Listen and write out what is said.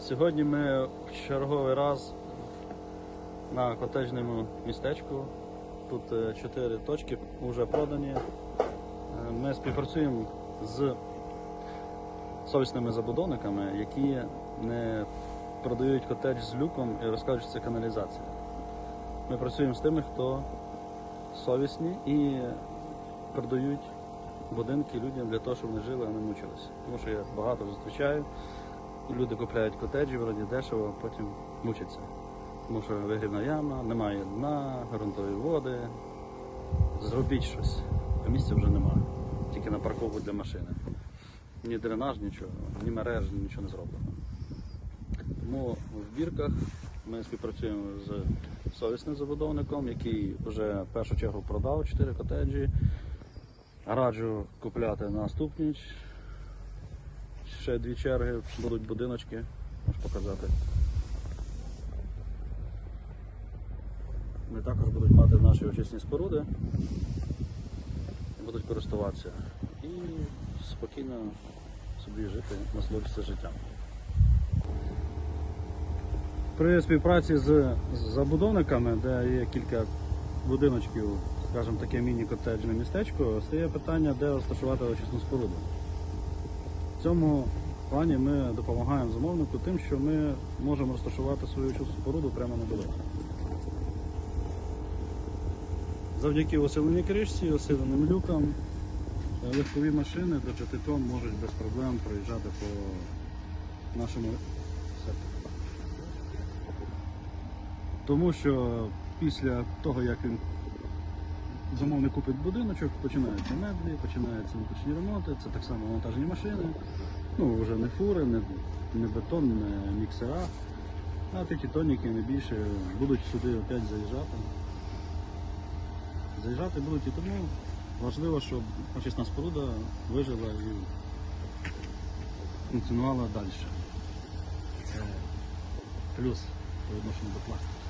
Сьогодні ми в черговий раз на котеджному містечку. Тут е, чотири точки вже продані. Е, Ми співпрацюємо з совісними забудовниками, які не продають котедж з люком і розкажуть, що це каналізація. Ми працюємо з тими, хто совісні і продають будинки людям для того, щоб вони жили, а не мучилися. Тому що я багато зустрічаю. Люди купляють котеджі, вроді дешево, а потім мучаться. Тому що вигрівна яма, немає дна, ґрунтові води. Зробіть щось, а місця вже немає. Тільки на парковку для машини. Ні дренаж, нічого, ні мереж, нічого не зроблено. Тому в бірках ми співпрацюємо з совісним забудовником, який вже в першу чергу продав 4 котеджі. Раджу купляти наступні ще дві черги, будуть будиночки, можу показати. Вони також будуть мати наші очисні споруди і будуть користуватися. І спокійно собі жити, насолоджуватися життям. При співпраці з з забудовниками, де є кілька будиночків, скажімо таке міні-котеджне містечко, стає питання, де розташувати очисну споруду. В цьому плані ми допомагаємо замовнику тим, що ми можемо розташувати свою очисну споруду прямо на дорозі. Завдяки осиленій кришці, осиленим люкам, е, легкові машини до 5 тонн можуть без проблем проїжджати по нашому сектору. Тому що після того, як він замовник купить будиночок, починаються меблі, починаються внутрішні ремонти, це так само вантажні машини. Ну, вже не фури, не, не бетон, не міксера. А такі тоніки не більше будуть сюди опять заїжджати. Заїжджати будуть і тому важливо, щоб очисна споруда вижила і функціонувала далі. Це плюс по відношенню до пластику.